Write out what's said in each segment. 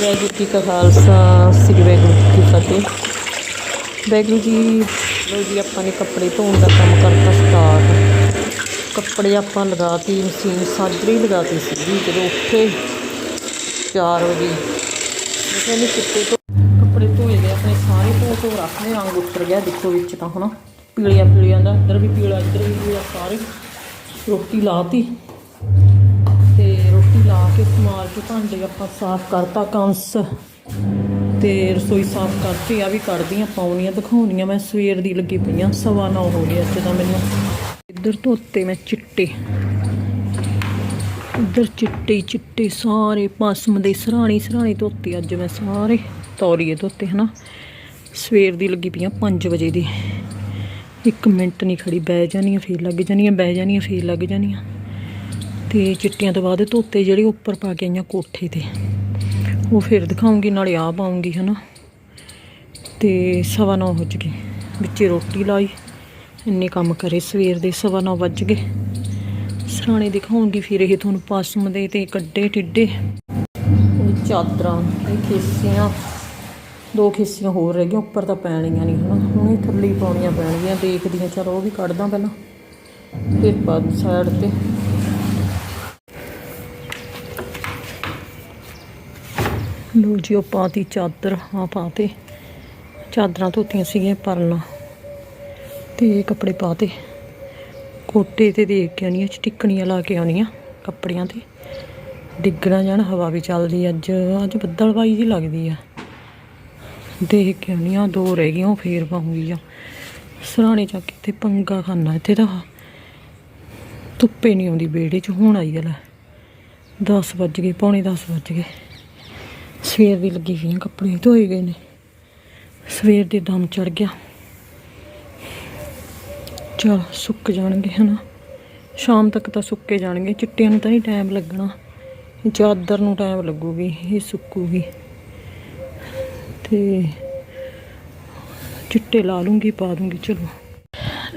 ਵਾਹਿਗੁਰੂ ਜੀ ਕਾ ਖਾਲਸਾ, ਸ੍ਰੀ ਵਾਹਿਗੁਰੂ ਜੀ ਕੀ ਫਤਿਹ। ਵਾਹਿਗੁਰੂ ਜੀ ਲੋ ਜੀ, ਆਪਾਂ ਨੇ ਕੱਪੜੇ ਧੋਣ ਦਾ ਕੰਮ ਕਰਤਾ ਸਟਾਰਟ ਕੱਪੜੇ ਆਪਾਂ ਲਗਾਤੀ, ਮਸ਼ੀਨ ਸਾਜਰੀ ਲਗਾਤੀ ਸੀਗੀ, ਜਦੋਂ ਉੱਠੇ 4 ਵਜੇ। ਮੈਂ ਕਹਿੰਦੀ ਚਿੱਟੇ ਤੋਂ ਕੱਪੜੇ ਧੋਏ ਗਏ, ਆਪਣੇ ਸਾਰੇ ਧੋ ਧੋ ਰੱਖਨੇ ਰੰਗ ਉੱਤਰ ਗਿਆ ਦੇਖੋ ਵਿੱਚ ਤਾਂ, ਹਨਾ। ਪੀਲੀਆਂ ਪੀਲੀਆਂ ਦਾ, ਇੱਧਰ ਵੀ ਪੀਲਾ, ਇੱਧਰ ਵੀ ਪੀਲਾ, ਸਾਰੇ। ਰੋਟੀ ਲਾਤੀ। ਤੇ ਲਾ ਕੇ ਸਮਾਰ ਕੇ ਭਾਂਡੇ ਆਪਾਂ ਸਾਫ਼ ਕਰਤਾ, ਕੰਸ ਤੇ ਰਸੋਈ ਸਾਫ਼ ਕਰਤੀ ਆ ਵੀ ਕਰਦੀ ਕੱਢਦੀਆਂ ਪਾਉਣੀਆਂ ਦਿਖਾਉਣੀਆਂ ਮੈਂ ਸਵੇਰ ਦੀ ਲੱਗੀ ਪਈਆਂ ਸਵਾ ਨੌ ਹੋ ਗਏ ਇੱਥੇ ਤਾਂ ਮੈਨੂੰ। ਇੱਧਰ ਧੋਤੇ ਮੈਂ ਚਿੱਟੇ। ਇੱਧਰ ਚਿੱਟੇ ਚਿੱਟੇ ਸਾਰੇ ਪਸਮ ਦੇ ਸਰਾਣੀ ਸਰਾਣੀ ਧੋਤੇ ਅੱਜ ਮੈਂ ਸਾਰੇ। ਤੌਲੀਏ ਧੋਤੇ, ਹਨਾ। ਸਵੇਰ ਦੀ ਲੱਗੀ ਪਈਆਂ 5 ਵਜੇ ਦੀ। ਇੱਕ ਮਿੰਟ ਨਹੀਂ ਖੜੀ, ਬਹਿ ਜਾਣੀ ਆ, ਫੇਰ ਲੱਗ ਜਾਣੀ ਆ, ਬਹਿ ਜਾਣੀ ਆ, ਫੇਰ ਲੱਗ ਜਾਣੀ ਆ। ਤੇ ਚਿੱਟੀਆਂ ਤੋਂ ਬਾਅਦ ਧੋਤੇ ਜਿਹੜੇ ਉੱਪਰ ਪਾ ਕੇ ਆਈਆਂ ਕੋਠੇ ਤੇ। ਉਹ ਫਿਰ ਦਿਖਾਉਂਗੀ, ਨਾਲੇ ਆ ਪਾਉਂਗੀ ਹਨਾ। ਤੇ ਸਵਾ ਨੌ ਹੋ ਗਏ। ਵਿੱਚੇ ਰੋਟੀ ਲਾਈ, ਇੰਨੇ ਕੰਮ ਕਰੇ, ਸਵੇਰ ਦੇ ਸਵਾ ਨੌ ਵੱਜ ਗਏ। ਸਰਾਣੇ ਦਿਖਾਉਂਗੀ ਫਿਰ ਇਹ ਤੁਹਾਨੂੰ ਪਾਸਮ ਦੇ ਤੇ ਕੱਡੇ ਟਿੱਡੇ। ਇਹ ਚਾਦਰਾਂ ਇਹ ਖੇਸੀਆਂ, ਦੋ ਖੇਸੀਆਂ ਹੋਰ ਰਹਿ ਗਈਆਂ, ਉੱਪਰ ਤਾਂ ਪੈਣੀਆਂ ਨਹੀਂ, ਹਨਾ। ਹੁਣ ਇਹ ਥੱਲੇ ਪਾਉਣੀਆਂ ਪੈਣਗੀਆਂ ਦੇਖਦੀਆਂ ਚਲੋ ਉਹ ਵੀ ਕੱਢਦਾ ਪਹਿਲਾਂ। ਫਿਰ ਬਾਅਦ ਸਾਈਡ ਤੇ। ਲੋ ਜੀ, ਉਹ ਪਾਤੀ ਚਾਦਰ। ਹਾਂ ਪਾਤੇ ਚਾਦਰਾਂ ਧੋਤੀਆਂ ਸੀਗੀਆਂ ਪਰਨਾ ਤੇ ਕੱਪੜੇ ਪਾਤੇ ਕੋਟੇ ਤੇ ਦੇਖ ਕੇ ਆਉਣੀਆਂ ਚਟਿੱਕਣੀਆਂ ਲਾ ਕੇ ਆਉਣੀਆਂ ਕੱਪੜਿਆਂ ਤੇ। ਡਿੱਗਣਾ ਜਾਣ, ਹਵਾ ਵੀ ਚੱਲਦੀ ਅੱਜ ਅੱਜ ਬੱਦਲਵਾਈ ਜੀ ਲੱਗਦੀ ਆ। ਦੇਖ ਕੇ ਆਉਣੀਆਂ ਦੋ ਰਹਿ ਗਈਆਂ, ਉਹ ਫੇਰ ਪਾਉਂਗੀ ਆ। ਸਰਾਣੇ ਚੱਕ ਕੇ ਤੇ ਪੰਗਾ ਖਾਨਾ ਇੱਥੇ ਤਾਂ। ਧੁੱਪੇ ਨਹੀਂ ਆਉਂਦੀ, ਵਿਹੜੇ 'ਚ ਹੁਣ ਆਈ ਆ ਲੈ। 10 ਵੱਜ ਗਏ, ਪੌਣੇ 10 ਵੱਜ ਗਏ। ਸਵੇਰ ਦੀ ਲੱਗੀ ਹੋਈਆਂ ਕੱਪੜੇ, ਧੋਏ ਗਏ ਨੇ। ਸਵੇਰ ਦੇ ਦਮ ਚੜ ਗਿਆ। ਚਲ ਸੁੱਕ ਜਾਣਗੇ ਹਨਾ। ਸ਼ਾਮ ਤੱਕ ਤਾਂ ਸੁੱਕੇ ਜਾਣਗੇ, ਚਿੱਟਿਆਂ ਨੂੰ ਤਾਂ ਨਹੀਂ ਟਾਈਮ ਲੱਗਣਾ। ਚਾਦਰ ਨੂੰ ਟਾਈਮ ਲੱਗੂਗੀ, ਇਹ ਸੁੱਕੂਗੀ। ਤੇ ਚਿੱਟੇ ਲਾ ਲੂੰਗੀ, ਪਾ ਦੂੰਗੀ, ਚਲੋ।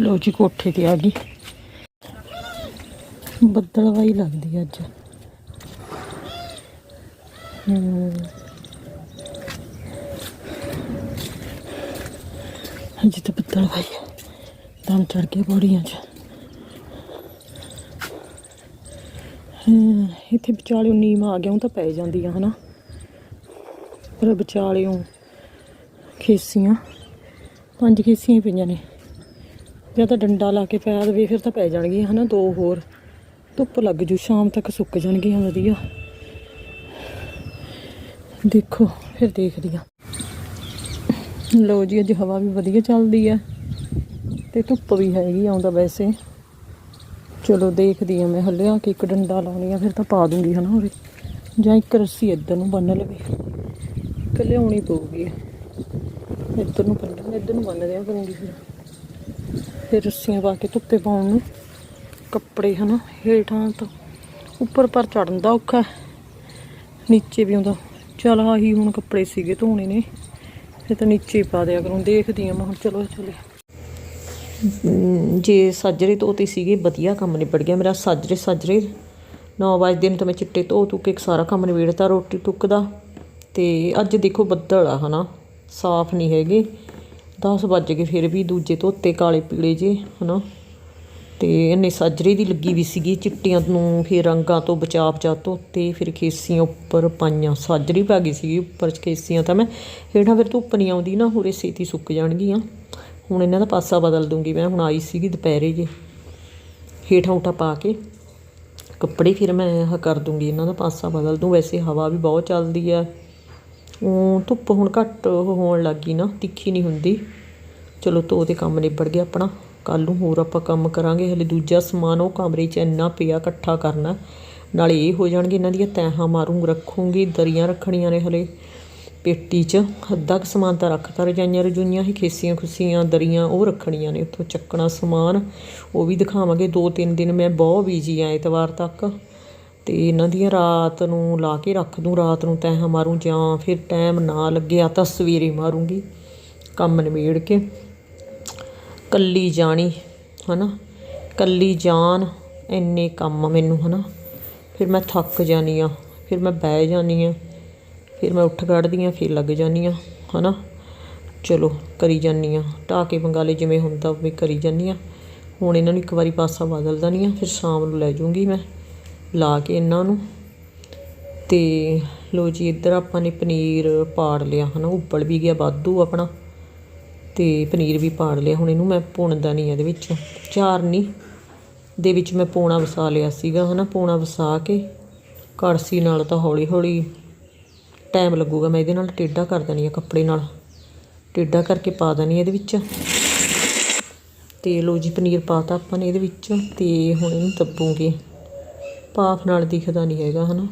ਲੋ ਜੀ, ਕੋਠੇ ਤੇ ਆ ਗਈ। ਬੱਦਲਵਾਈ ਲੱਗਦੀ ਅੱਜ। ਹਮ। ਅੱਜ ਤਾਂ ਬੱਦਲ ਭਾਈ ਦਮ ਚੜ ਕੇ ਬੋੜੀਆਂ 'ਚ। ਇੱਥੇ ਵਿਚਾਲਿਓ ਨੀਮ ਆ ਗਿਆ, ਉਹ ਤਾਂ ਪੈ ਜਾਂਦੀਆਂ, ਹਨਾ? ਪਰ ਵਿਚਾਲਿਓ ਖੇਸੀਆਂ, ਪੰਜ ਖੇਸੀਆਂ ਹੀ ਪਈਆਂ ਨੇ। ਜਾਂ ਤਾਂ ਡੰਡਾ ਲਾ ਕੇ ਪੈ ਦੇਵੇ, ਫਿਰ ਤਾਂ ਪੈ ਜਾਣਗੀਆਂ, ਹਨਾ? ਦੋ ਹੋਰ। ਧੁੱਪ ਲੱਗ ਜੂ, ਸ਼ਾਮ ਤੱਕ ਸੁੱਕ ਜਾਣਗੀਆਂ ਵਧੀਆ। ਦੇਖੋ, ਫਿਰ ਦੇਖਦੀ ਆ। ਲੋ ਜੀ, ਅੱਜ ਹਵਾ ਵੀ ਵਧੀਆ ਚੱਲਦੀ ਆ ਤੇ ਧੁੱਪ ਵੀ ਹੈਗੀ ਆਉਂਦਾ ਵੈਸੇ। ਚਲੋ ਦੇਖਦੀ ਆ ਮੈਂ ਹੱਲੇ ਆ ਕੇ ਇੱਕ ਡੰਡਾ ਲਾਉਣੀ ਆ, ਫਿਰ ਤਾਂ ਪਾ ਦੂੰਗੀ, ਹਨਾ ਉਰੇ। ਜਾਂ ਇੱਕ ਰੱਸੀ ਇੱਧਰ ਨੂੰ ਬੰਨ ਲਵੇ। ਇੱਕ ਲਿਆਉਣੀ ਪਊਗੀ। ਇੱਧਰ ਨੂੰ ਬੰਨ ਇੱਧਰ ਨੂੰ ਬੰਨ ਦਿਆ ਕਰੂੰਗੀ ਫਿਰ। ਫਿਰ ਰੱਸੀਆਂ ਪਾ ਕੇ ਧੁੱਪੇ ਪਾਉਣ ਨੂੰ। ਕੱਪੜੇ, ਹਨਾ, ਹੇਠਾਂ ਤੋਂ ਉੱਪਰ ਪਰ ਚੜਨ ਦਾ ਔਖਾ। ਨੀਚੇ ਵੀ ਆਉਂਦਾ। ਚਲ ਆਹੀ ਹੁਣ ਕੱਪੜੇ ਸੀਗੇ ਧੋਣੇ ਨੇ। ਫਿਰ ਤਾਂ ਨੀਚੇ ਹੀ ਪਾ ਦਿਆ ਕਰੂੰ, ਦੇਖਦੀ ਆ ਮੈਂ ਹੁਣ, ਚਲੋ, ਚਲੇ। ਜੇ ਸਾਜਰੇ ਧੋਤੇ ਸੀਗੇ, ਵਧੀਆ ਕੰਮ ਨਿਬੜ ਗਿਆ ਮੇਰਾ, ਸਾਜਰੇ ਸਾਜਰੇ। 9 ਵਜੇ ਨੂੰ ਤਾਂ ਮੈਂ ਚਿੱਟੇ ਧੋ ਧੂ ਕੇ ਇੱਕ ਸਾਰਾ ਕੰਮ ਨਿਬੇੜਤਾ, ਰੋਟੀ ਟੁੱਕ ਦਾ ਤੇ ਅੱਜ ਦੇਖੋ ਬੱਦਲ ਆ, ਹਨਾ। ਸਾਫ਼ ਨਹੀਂ ਹੈਗੇ। 10 ਵੱਜ ਕੇ ਫਿਰ ਵੀ ਦੂਜੇ ਧੋਤੇ ਕਾਲੇ ਪੀਲੇ ਜੇ, ਹਨਾ। ਤੇ ਇਹਨੇ ਸਾਜਰੇ ਦੀ ਲੱਗੀ ਵੀ ਸੀਗੀ, ਚਿੱਟੀਆਂ ਨੂੰ ਫਿਰ ਰੰਗਾਂ ਤੋਂ ਬਚਾਅ ਬਚਾ ਧੋਤੇ ਫਿਰ ਖੇਸੀਆਂ ਉੱਪਰ ਪਾਈਆਂ। ਸਾਜਰੀ ਪਾ ਗਈ ਸੀਗੀ, ਉੱਪਰ ਖੇਸੀਆਂ ਤਾਂ ਮੈਂ ਹੇਠਾਂ ਫਿਰ ਧੁੱਪ ਨਹੀਂ ਆਉਂਦੀ ਨਾ, ਹੋਰੇ ਛੇਤੀ ਸੁੱਕ ਜਾਣਗੀਆਂ। ਹੁਣ ਇਹਨਾਂ ਦਾ ਪਾਸਾ ਬਦਲ ਦੂੰਗੀ ਮੈਂ, ਹੁਣ ਆਈ ਸੀਗੀ ਦੁਪਹਿਰੇ ਜੇ। ਹੇਠਾਂ ਉਠਾ ਪਾ ਕੇ ਕੱਪੜੇ ਫਿਰ ਮੈਂ ਆਹ ਕਰ ਦੂੰਗੀ, ਇਹਨਾਂ ਦਾ ਪਾਸਾ ਬਦਲ ਦੂੰ। ਵੈਸੇ ਹਵਾ ਵੀ ਬਹੁਤ ਚੱਲਦੀ ਆ। ਉਹ ਧੁੱਪ ਹੁਣ ਘੱਟ ਹੋਣ ਲੱਗ ਗਈ ਨਾ, ਤਿੱਖੀ ਨਹੀਂ ਹੁੰਦੀ। ਚਲੋ ਧੋ ਤੇ ਕੰਮ ਨਿਬੜ ਗਿਆ ਆਪਣਾ। ਕੱਲ ਨੂੰ ਹੋਰ ਆਪਾਂ ਕੰਮ ਕਰਾਂਗੇ, ਹਲੇ ਦੂਜਾ ਸਮਾਨ ਉਹ ਕਮਰੇ 'ਚ ਇੰਨਾ ਪਿਆ ਇਕੱਠਾ ਕਰਨਾ। ਨਾਲੇ ਇਹ ਹੋ ਜਾਣਗੇ ਇਹਨਾਂ ਦੀਆਂ ਤੈਹਾਂ ਮਾਰੂ, ਰੱਖੂੰਗੀ, ਦਰੀਆਂ ਰੱਖਣੀਆਂ ਨੇ ਹਲੇ ਪੇਟੀ 'ਚ। ਅੱਧਾ ਕੁ ਸਮਾਨ ਤਾਂ ਰੱਖਤਾ, ਰਜਾਈਆਂ ਰਜੂਈਆਂ ਹੀ ਖੇਸੀਆਂ ਖੁਸੀਆਂ, ਦਰੀਆਂ ਉਹ ਰੱਖਣੀਆਂ ਨੇ ਉੱਥੋਂ ਚੱਕਣਾ ਸਮਾਨ। ਉਹ ਵੀ ਦਿਖਾਵਾਂਗੇ, ਦੋ ਤਿੰਨ ਦਿਨ ਮੈਂ ਬਹੁਤ ਬੀਜੀ ਆ ਐਤਵਾਰ ਤੱਕ। ਤੇ ਇਹਨਾਂ ਦੀਆਂ ਰਾਤ ਨੂੰ ਲਾ ਕੇ ਰੱਖ ਦੂੰ, ਰਾਤ ਨੂੰ ਤੈਹਾਂ ਮਾਰੂ ਜਾਂ ਫਿਰ ਟਾਈਮ ਨਾ ਲੱਗਿਆ ਤਾਂ ਸਵੇਰੇ ਮਾਰੂੰਗੀ। ਕੰਮ ਨਿਬੇੜ ਕੇ। ਕੱਲੀ ਜਾਣੀ, ਹਨਾ? ਕੱਲੀ ਜਾਨ, ਇੰਨੇ ਕੰਮ ਆ ਮੈਨੂੰ, ਹਨਾ? ਫਿਰ ਮੈਂ ਥੱਕ ਜਾਨੀ ਆ, ਫਿਰ ਮੈਂ ਬਹਿ ਜਾਨੀ ਆ, ਫਿਰ ਮੈਂ ਉੱਠ ਕੱਢਦੀ ਹਾਂ ਫਿਰ ਲੱਗ ਜਾਂਦੀ ਹਾਂ ਹਨਾ? ਚਲੋ, ਕਰੀ ਜਾਂਦੀ ਹਾਂ ਢਾਹ ਕੇ ਬੰਗਾਲੇ ਜਿਵੇਂ ਹੁੰਦਾ ਉਵੇਂ ਕਰੀ ਜਾਂਦੀ ਹਾਂ ਹੁਣ ਇਹਨਾਂ ਨੂੰ ਇੱਕ ਵਾਰੀ ਪਾਸਾ ਬਦਲ ਦਿੰਦੀ ਆ, ਫਿਰ ਸ਼ਾਮ ਨੂੰ ਲੈ ਜਾਊਂਗੀ ਮੈਂ, ਲਾ ਕੇ ਇਹਨਾਂ ਨੂੰ। ਤੇ ਲੋ ਜੀ, ਇੱਧਰ ਆਪਾਂ ਨੇ ਪਨੀਰ ਪਾੜ ਲਿਆ, ਹਨਾ? ਉਬਲ ਵੀ ਗਿਆ ਵਾਧੂ ਆਪਣਾ। ਅਤੇ ਪਨੀਰ ਵੀ ਪਾੜ ਲਿਆ। ਹੁਣ ਇਹਨੂੰ ਮੈਂ ਭੁੰਨਦਾ ਨਹੀਂ ਇਹਦੇ ਵਿੱਚ। ਚਾਰਨੀ ਦੇ ਵਿੱਚ ਮੈਂ ਪੋਣਾ ਵਸਾ ਲਿਆ ਸੀਗਾ, ਹਨਾ? ਪੋਣਾ ਵਸਾ ਕੇ ਕੜਸੀ ਨਾਲ ਤਾਂ ਹੌਲੀ ਹੌਲੀ ਟਾਈਮ ਲੱਗੂਗਾ। ਮੈਂ ਇਹਦੇ ਨਾਲ ਟੇਢਾ ਕਰ ਦੇਣੀ ਆ ਕੱਪੜੇ ਨਾਲ। ਟੇਢਾ ਕਰਕੇ ਪਾ ਦੇਣੀ ਇਹਦੇ ਵਿੱਚ। ਤੇ ਲੋ ਜੀ, ਪਨੀਰ ਪਾਤਾ ਆਪਾਂ ਨੇ ਇਹਦੇ ਵਿੱਚ ਤੇ ਹੁਣ ਇਹਨੂੰ ਦੱਬੂਗੇ। ਪਾਫ ਨਾਲ ਦਿਖਦਾ ਨਹੀਂ ਹੈਗਾ, ਹਨਾ?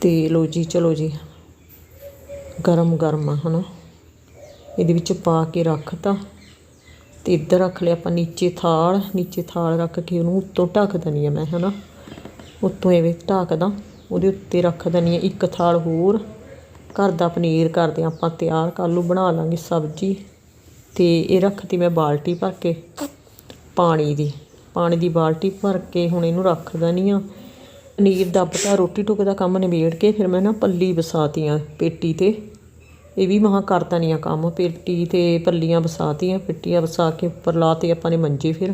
ਤੇ ਲੋ ਜੀ, ਚਲੋ ਜੀ। ਗਰਮ ਗਰਮ ਆ, ਹਨਾ? ਇਹਦੇ ਵਿੱਚ ਪਾ ਕੇ ਰੱਖਤਾ ਤੇ। ਇੱਧਰ ਰੱਖ ਲਿਆ ਆਪਾਂ ਨੀਚੇ ਥਾਲ। ਨੀਚੇ ਥਾਲ ਰੱਖ ਕੇ ਉਹਨੂੰ ਉੱਤੋਂ ਢੱਕ ਦਣੀ ਆ ਮੈਂ, ਹਨਾ? ਉੱਤੋਂ ਐਵੇਂ ਢੱਕਦਾ। ਉਹਦੇ ਉੱਤੇ ਰੱਖ ਦਣੀ ਆ ਇੱਕ ਥਾਲ ਹੋਰ। ਘਰ ਦਾ ਪਨੀਰ ਕਰਦੇ ਹਾਂ ਆਪਾਂ ਤਿਆਰ। ਕੱਲ੍ਹ ਨੂੰ ਬਣਾ ਲਾਂਗੇ ਸਬਜ਼ੀ। ਤੇ ਇਹ ਰੱਖਤੀ ਮੈਂ ਬਾਲਟੀ ਭਰ ਕੇ ਪਾਣੀ ਦੀ। ਪਾਣੀ ਦੀ ਬਾਲਟੀ ਭਰ ਕੇ ਹੁਣ ਇਹਨੂੰ ਰੱਖ ਦਣੀ ਆ। ਪਨੀਰ ਦੱਬਤਾ ਰੋਟੀ ਟੁੱਕ ਦਾ ਕੰਮ ਨਿਬੇੜ ਕੇ ਫਿਰ ਮੈਂ ਨਾ ਪੱਲੀ ਵਸਾਤੀਆਂ ਪੇਟੀ ਤੇ। ਇਹ ਵੀ ਮਹਾ ਕਰਤਾ ਨਹੀਂ ਆ ਕੰਮ। ਪੇਟੀ ਤੇ ਪੱਲੀਆਂ ਵਸਾਤੀਆਂ, ਪਿੱਟੀਆਂ ਵਸਾ ਕੇ ਉੱਪਰ ਲਾਤੇ ਆਪਾਂ ਨੇ ਮੰਜੇ ਫਿਰ।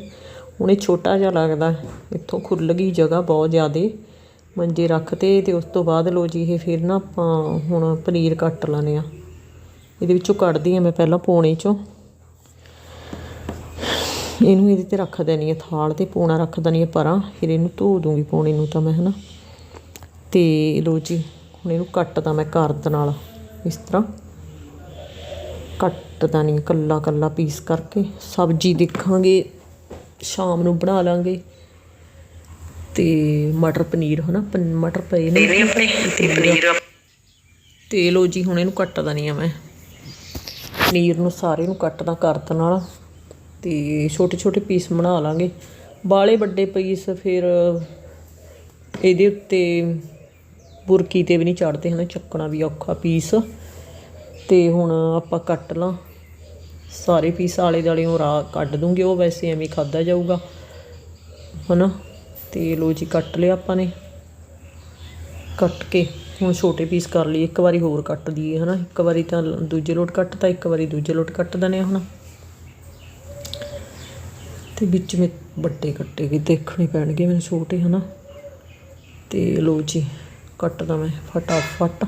ਹੁਣ ਇਹ ਛੋਟਾ ਜਿਹਾ ਲੱਗਦਾ, ਇੱਥੋਂ ਖੁੱਲ ਗਈ ਜਗ੍ਹਾ ਬਹੁਤ ਜ਼ਿਆਦਾ ਮੰਜੇ ਰੱਖਤੇ ਤੇ ਉਸ ਤੋਂ ਬਾਅਦ ਲੋ ਜੀ ਇਹ ਫਿਰ ਨਾ ਆਪਾਂ ਹੁਣ ਪਨੀਰ ਕੱਟ ਲਾਨੇ ਆ ਇਹਦੇ ਵਿੱਚੋਂ ਕੱਢਦੀ ਆ ਮੈਂ ਪਹਿਲਾਂ ਪੋਣੇ ਚੋਂ। ਇਹਨੂੰ ਇਹਦੇ ਤੇ ਰੱਖ ਦੇਣੀ ਆ, ਥਾਲ ਤੇ ਪੋਣਾ ਰੱਖ ਦੇਣੀ ਆ ਪਰਾਂ, ਫਿਰ ਇਹਨੂੰ ਧੋ ਦੂੰਗੀ ਪੋਣੇ ਨੂੰ ਤਾਂ ਮੈਂ, ਹਨਾ। ਤੇ ਲੋ ਜੀ, ਹੁਣ ਇਹਨੂੰ ਕੱਟ ਕੱਟਦਾ ਮੈਂ ਕਰਦ ਨਾਲ, ਇਸ ਤਰ੍ਹਾਂ। ਕੱਟਦਾ ਨਹੀਂ ਕੱਲਾ ਕੱਲਾ ਪੀਸ ਕਰਕੇ ਸਬਜ਼ੀ ਦੇਖਾਂਗੇ ਸ਼ਾਮ ਨੂੰ ਬਣਾ ਲਾਂਗੇ। ਤੇ ਮਟਰ ਪਨੀਰ ਹਨਾ ਮਟਰ ਪਏ ਨੇ। ਤੇ ਪਨੀਰ ਤੇ ਲੋ ਜੀ ਹੁਣ ਇਹਨੂੰ ਕੱਟਦਾ ਨਹੀਂ ਆ ਮੈਂ। ਪਨੀਰ ਨੂੰ ਸਾਰੇ ਨੂੰ ਕੱਟਦਾ ਕਰਦ ਨਾਲ। ਤੇ ਛੋਟੇ ਛੋਟੇ ਪੀਸ ਬਣਾ ਲਾਂਗੇ। ਬਾਲੇ ਵੱਡੇ ਪੀਸ ਫਿਰ ਇਹਦੇ ਉੱਤੇ ਬੁਰਕੀ ਤੇ ਵੀ ਨਹੀਂ ਚੜਦੇ ਹਨ ਚੱਕਣਾ ਵੀ ਔਖਾ ਪੀਸ ਤੇ ਹੁਣ ਆਪਾਂ ਕੱਟ ਲਾਂ। ਸਾਰੇ ਪੀਸ ਆਲੇ ਦਾਲਿਓਂ ਰਾ ਕੱਢ ਦੂੰਗੇ, ਉਹ ਵੈਸੇ ਐਵੇਂ ਖਾਦਾ ਜਾਊਗਾ। ਹਨਾ? ਤੇ ਲੋ ਜੀ, ਕੱਟ ਲਿਆ ਆਪਾਂ ਨੇ। ਕੱਟ ਕੇ ਹੁਣ ਛੋਟੇ ਪੀਸ ਕਰ ਲਈ ਇੱਕ ਵਾਰੀ ਹੋਰ ਕੱਟ ਦਈਏ, ਹਨਾ? ਇੱਕ ਵਾਰੀ ਤਾਂ ਦੂਜੇ ਲੋਟ ਕੱਟ ਕੱਟਤਾ, ਇੱਕ ਵਾਰੀ ਦੂਜੇ ਲੋਟ ਕੱਟ ਦਨੇ ਹੁਣ। ਤੇ ਵਿੱਚ ਮੇ ਵੱਡੇ ਕੱਟੇ ਵੀ ਦੇਖਣੇ ਪੈਣਗੇ ਮੈਨੂੰ ਛੋਟੇ, ਹਨਾ? ਤੇ ਲੋ ਜੀ, ਕੱਟਦਾ ਮੈਂ ਫਟਾਫਟ।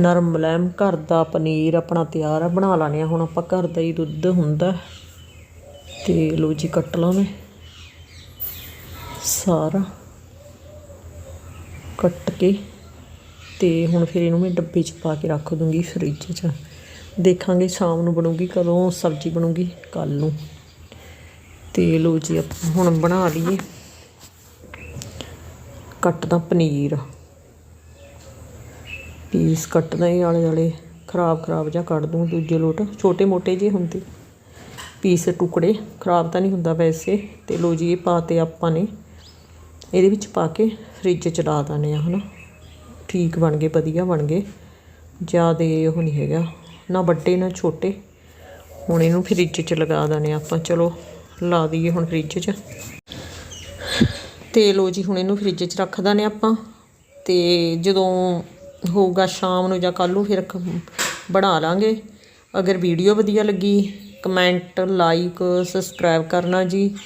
ਨਰਮ ਮਲੈਮ ਘਰ ਦਾ ਪਨੀਰ ਆਪਣਾ ਤਿਆਰ ਆ, ਬਣਾ ਲਾਣੇ ਆ। ਹੁਣ ਆਪਾਂ ਘਰ ਦਾ ਹੀ ਦੁੱਧ ਹੁੰਦਾ ਤੇ ਲੋ ਜੀ ਕੱਟ ਲਾਂ ਮੈਂ ਸਾਰਾ। ਕੱਟ ਕੇ ਤੇ ਹੁਣ ਫਿਰ ਇਹਨੂੰ ਮੈਂ ਡੱਬੇ 'ਚ ਪਾ ਕੇ ਰੱਖ ਦੂੰਗੀ ਫ੍ਰਿਜ 'ਚ। ਦੇਖਾਂਗੇ ਸ਼ਾਮ ਨੂੰ ਬਣੂਗੀ ਕਦੋਂ, ਸਬਜ਼ੀ ਬਣੂਗੀ ਕੱਲ ਨੂੰ। ਤੇ ਲੋ ਜੀ ਆਪਾਂ ਹੁਣ ਬਣਾ ਲਈਏ। ਕੱਟਦਾ ਪਨੀਰ। ਪੀਸ ਕੱਟਦਾ ਇਹ ਆਲੇ ਦੁਆਲੇ, ਖਰਾਬ ਖਰਾਬ ਜਾਂ ਕੱਢ ਦੂੰ ਦੂਜੇ ਲੋਟ। ਛੋਟੇ ਮੋਟੇ ਜਿਹੇ ਹੁੰਦੇ। ਪੀਸ ਟੁਕੜੇ, ਖਰਾਬ ਤਾਂ ਨਹੀਂ ਹੁੰਦਾ ਵੈਸੇ। ਤੇ ਲੋ ਜੀ, ਇਹ ਪਾਤੇ ਆਪਾਂ ਨੇ ਇਹਦੇ ਵਿੱਚ ਪਾ ਕੇ ਫ੍ਰਿਜ 'ਚ ਲਾ ਦਾਨੇ ਆ ਹਨਾ ਠੀਕ ਬਣ ਗਏ, ਵਧੀਆ ਬਣ ਗਏ। ਜ਼ਿਆਦਾ ਉਹ ਨਹੀਂ ਹੈਗਾ। ਨਾ ਵੱਡੇ, ਨਾ ਛੋਟੇ। ਹੁਣ ਇਹਨੂੰ ਫ੍ਰਿਜ 'ਚ ਲਗਾ ਦਾਨੇ ਆਪਾਂ। ਚਲੋ, ਲਾ ਦਈਏ ਹੁਣ ਫ੍ਰਿਜ 'ਚ। ਤੇ ਲੋ ਜੀ, ਹੁਣ ਇਹਨੂੰ ਫ੍ਰਿਜ 'ਚ ਰੱਖ ਦਾਨੇ ਆਪਾਂ। ਤੇ ਜਦੋਂ ਹੋਊਗਾ ਸ਼ਾਮ ਨੂੰ ਜਾਂ ਕੱਲ੍ਹ ਨੂੰ ਫਿਰ ਬਣਾ ਲਾਂਗੇ। ਅਗਰ ਵੀਡੀਓ ਵਧੀਆ ਲੱਗੀ, ਕਮੈਂਟ, ਲਾਈਕ, ਸਬਸਕ੍ਰਾਈਬ ਕਰਨਾ ਜੀ।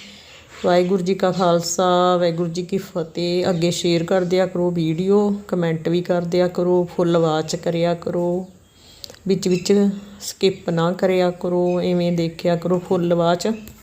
ਵਾਹਿਗੁਰੂ ਜੀ ਕਾ ਖਾਲਸਾ, ਵਾਹਿਗੁਰੂ ਜੀ ਕੀ ਫਤਿਹ। ਅੱਗੇ ਸ਼ੇਅਰ ਕਰ ਦਿਆ ਕਰੋ ਵੀਡੀਓ, ਕਮੈਂਟ ਵੀ ਕਰ ਦਿਆ ਕਰੋ, ਫੁੱਲ ਵਾਚ ਕਰਿਆ ਕਰੋ। ਵਿੱਚ ਵਿੱਚ ਸਕਿਪ ਨਾ ਕਰਿਆ ਕਰੋ, ਐਵੇਂ ਦੇਖਿਆ ਕਰੋ ਫੁੱਲ ਵਾਚ।